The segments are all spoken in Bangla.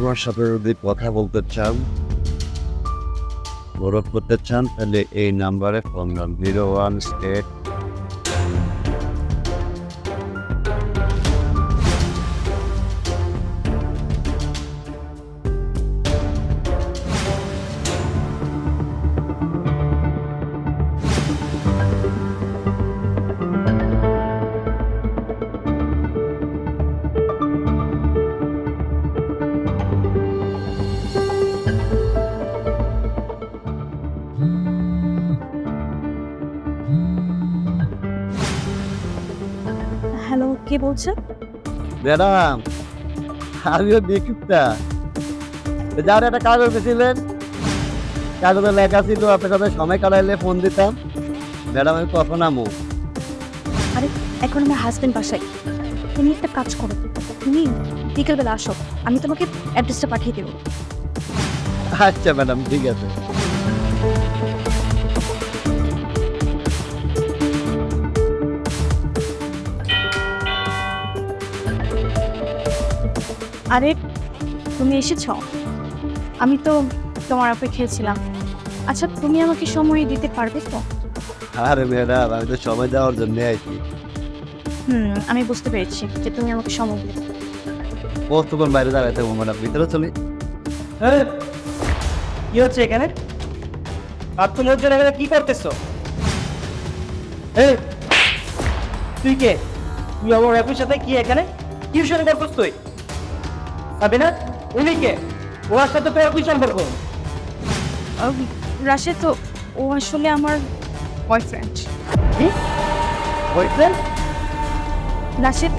আমার সাথে যদি কথা বলতে চান গৌরব করতে চান, তাহলে এই নাম্বারে phone zero one eight hello কে বলছেন? ম্যাডাম আমিও বিক্ষিপ্তা। যার একটা কাগজ পেয়েছিলেন কাগজে লেখা ছিল আপনার সাথে সময় কাটাইলে ফোন দিতাম। ম্যাডাম আমি কখন আমো আরে এখন আমার হাজবেন্ড বাসায়। তুমি একটা কাজ করো। তুমি বিকেলবেলা আসো। আমি তোমাকে অ্যাড্রেসটা পাঠিয়ে দেবো। আচ্ছা ম্যাডাম ঠিক আছে। আরে তুমি এসেছ? আমি তো তোমার অপেক্ষায় ছিলাম। আচ্ছা তুমি আমাকে সময় দিতে পারবে তো? আরে ম্যাডাম আমি তো সময় দেওয়ার জন্য আইছি হুম আমি বুঝতে পেরেছি যে তুমি আমাকে সময় দেবে কতক্ষণ বাইরে দাঁড়াইতে হব ম্যাডাম? ভিতরে চলি। হ্যাঁ কি হচ্ছে এখানে? আর তুমি লোকজন এখানে কি করতেছো? এই তুই কে? তুই আমার একই সাথে কি এখানে? টিউশন করছিস তুই? পাবি না উনি কে? ওর সাথে তো একই সম্পর্ক। আহ, রাশে তো ও আসলে আমার বয়ফ্রেন্ড কি? বয়ফ্রেন্ড রাশেদ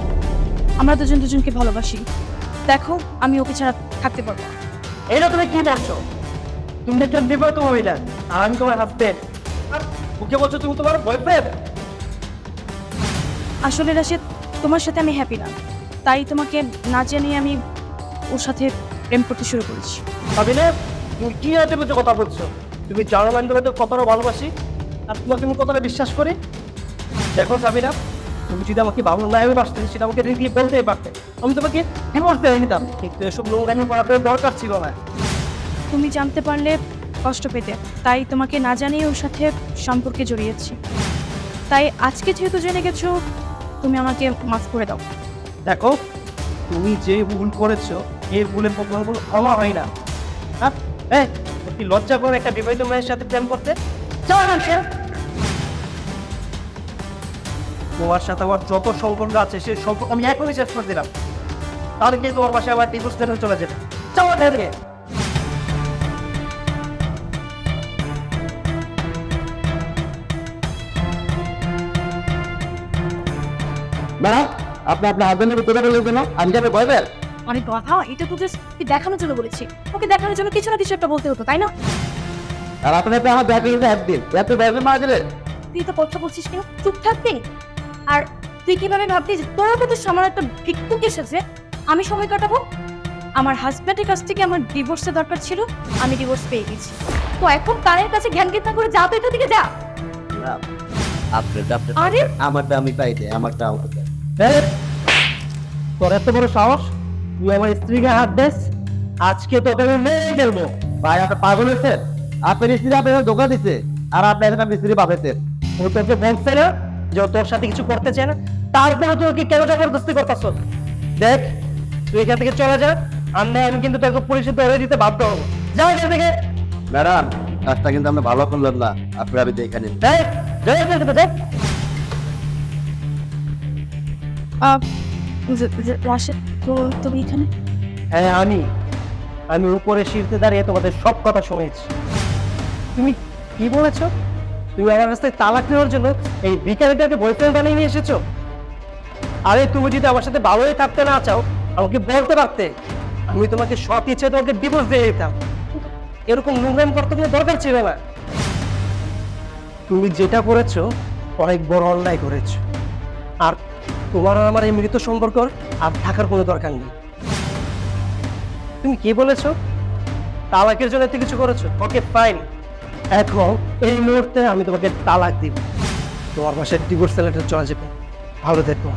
আমরা দুজন দুজনকে ভালোবাসি। দেখো আমি ওকে ছাড়া থাকতে পারব। এটা তুমি কি বলছো? তুমি একজন বিবাহিত মহিলা আর আমি তোমার হাজবেন্ড আর ওকে বলছো তুমি তোমার বয়ফ্রেন্ড আসলে রাশেদ তোমার সাথে আমি হ্যাপি না। তাই তোমাকে না জানিয়ে আমি ওর সাথে প্রেম করতে শুরু করেছি। তুমি কি কথা বলছো? তুমি জানো আমি তোমাকে কতটা ভালোবাসি আর তোমাকে আমি কতটা বিশ্বাস করি? দেখো সাবিনা তুমি যদি আমাকে ভালো না আমি বাসতে সেটা আমাকে রিগলি বলতেই পারতে। আমি তোমাকে ডিভোর্স দিয়ে নিতাম। কিন্তু এসব নোংরামি করার তো দরকার ছিল না। তুমি জানতে পারলে কষ্ট পেতে। তাই তোমাকে না জানিয়ে ওর সাথে সম্পর্কে জড়িয়েছি। তাই আজকে যেহেতু জেনে গেছো তুমি আমাকে মাফ করে দাও। দেখো তুমি যে ভুল করেছ এই ভুলের হয় না। কি লজ্জা করে একটা বিবাহিত মেয়ের সাথে প্রেম করতে? না সে। তোমার সাথে আমার যত সম্পর্ক আছে, সে সম্পর্ক আমি এখনই শেষ করে দিলাম। তাহলে কি তোমার বাসায় আবার ডিভোর্স চলে যাবে? চল থেকে। ম্যাডাম আপনি আপনার হাজবেন্ডের ভিতরে বলবেন না আমি যাবে বয়বেল অনেক কথা এটা তো জাস্ট দেখানোর জন্য বলেছি? ওকে দেখানোর জন্য কিছু না কিছু একটা বলতে হতো তাই না? আর আপনি আপনি আমার ব্যাগ কিন্তু হ্যাপ দিন এত ব্যাগে মারা দিলেন তুই তো কথা বলছিস কেন? চুপ থাকবি? আর তুই কীভাবে ভাবলি যে তোর মতো সামান্য একটা ভিক্ষুক এসেছে? আমি সময় কাটাবো? আমার হাজব্যান্ডের কাছ থেকে আমার ডিভোর্সের দরকার ছিল আমি ডিভোর্স পেয়ে গেছি। তো এখন তারের কাছে জ্ঞান কীর্তন করে যা তো এটা থেকে যা। আরে! আমারটা আমি পাই দেয় আমারটা। এই, তোর এত বড় সাহস? তুই আমার স্ত্রীকে হাত দেস আজকে তোকে আমি মেরে ফেলব। ভাই আপনি পাগল হয়েছেন? আপনার স্ত্রী আপনার ধোকা দিচ্ছে আর আপনি এখন আপনি স্ত্রী পাবেছেন ও তোকে বলছে না যে তোর সাথে কিছু করতে চায় না তারপরে তুই ওকে কেন জবরদস্তি করতেছ? দেখ তুই এখান থেকে চলে যা আর না আমি কিন্তু তোকে পুলিশে ধরে দিতে বাধ্য হব। যা এখান থেকে। ম্যাডাম কাজটা কিন্তু আমরা ভালো করলাম না আপনি আমি দেখে নিন দেখ। দেখ হ্যাঁ আমি। আমি উপরে শীর্ষে দাঁড়িয়ে তোমাদের সব কথা শুনেছি। তুমি কি বলেছ? তুমি আমার রাস্তায় তালাক নেওয়ার জন্য এই ভিকারিটাকে বয়ফ্রেন্ড বানিয়ে নিয়ে এসেছ? আরে, তুমি যদি আমার সাথে ভালোই থাকতে না চাও, আমাকে বলতে পারতে। আমি তোমাকে সব ইচ্ছে তোমাকে ডিভোর্স দিয়ে দিতাম। এরকম নোংরাম করতে কোনো দরকার ছিল না। তুমি যেটা করেছ, অনেক বড় অন্যায় করেছ। আর তোমার আর আমার এই মৃত সম্পর্ক আর থাকার কোনো দরকার নেই। তুমি কি বলেছ? তালাকের জন্য এত কিছু করেছ? ওকে ফাইন এখন এই মুহূর্তে আমি তোমাকে তালাক দিব। তোমার বাসায় ডিভোর্স সেলেটার চলে যাবে। ভালো দেখো